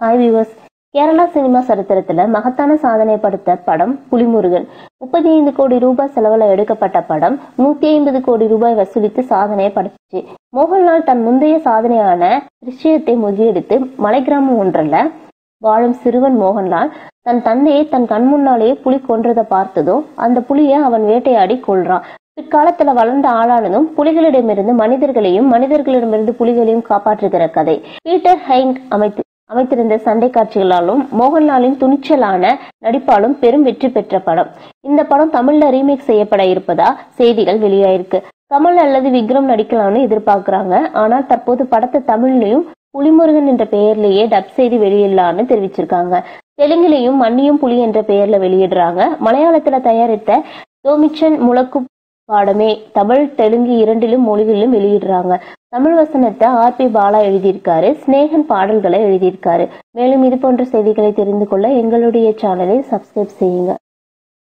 Hi viewers Kerala cinema சரித்திரத்தில் மகத்தான சாதனை படுத்த படம் புலிமுருகன். முப்பத்தி ஐந்து கோடி ரூபாய் செலவுல எடுக்கப்பட்ட படம் நூத்தி ஐம்பது கோடி ரூபாய் வசூலித்து சாதனையை படைச்சிச்சு. மோகன்லால் தன் முந்தைய சாதனையான விஷயத்தை முறியடித்து மலை கிராமம் ஒன்றில் வாழும் சிறுவன் மோகன்லால் தன் தந்தையை தன் கண் முன்னாலேயே புலி கொன்றதை பார்த்ததும் அந்த புலியை அவன் வேட்டையாடி கொள்றான் பிற்காலத்துல வளர்ந்த ஆளானதும் புலிகளிடமிருந்து மனிதர்களையும் மனிதர்களிடமிருந்து புலிகளையும் காப்பாற்றுகிற கதை. பீட்டர் ஹைங் அமைத்து அமைத்திருந்த சண்டை காட்சிகளாலும் மோகன்லாலின் துணிச்சலான நடிப்பாலும் பெரும் வெற்றி பெற்ற படம். இந்த படம் தமிழ்ல ரீமேக் செய்யப்பட இருப்பதா செய்திகள் வெளியாயிருக்கு. கமல் அல்லது விக்ரம் நடிக்கலாம்னு எதிர்பார்க்கிறாங்க. ஆனால் தற்போது படத்தை தமிழ்லயும் புலிமுருகன் என்ற பெயர்லேயே டப் செய்து வெளியிடலான்னு தெரிவிச்சிருக்காங்க. தெலுங்குலையும் மண்ணியும் புலி என்ற பெயர்ல வெளியிடுறாங்க. மலையாளத்துல தயாரித்த தோமிச்சன் முழக்கு பாடமே தமிழ் தெலுங்கு இரண்டிலும் மொழிகளிலும் வெளியிடுறாங்க. தமிழ் வசனத்தை ஆர் பி பாலா எழுதியிருக்காரு. ஸ்னேகன் பாடல்களை எழுதியிருக்காரு. மேலும் இது போன்ற செய்திகளை தெரிந்து கொள்ள எங்களுடைய சேனலை சப்ஸ்கிரைப் செய்யுங்க.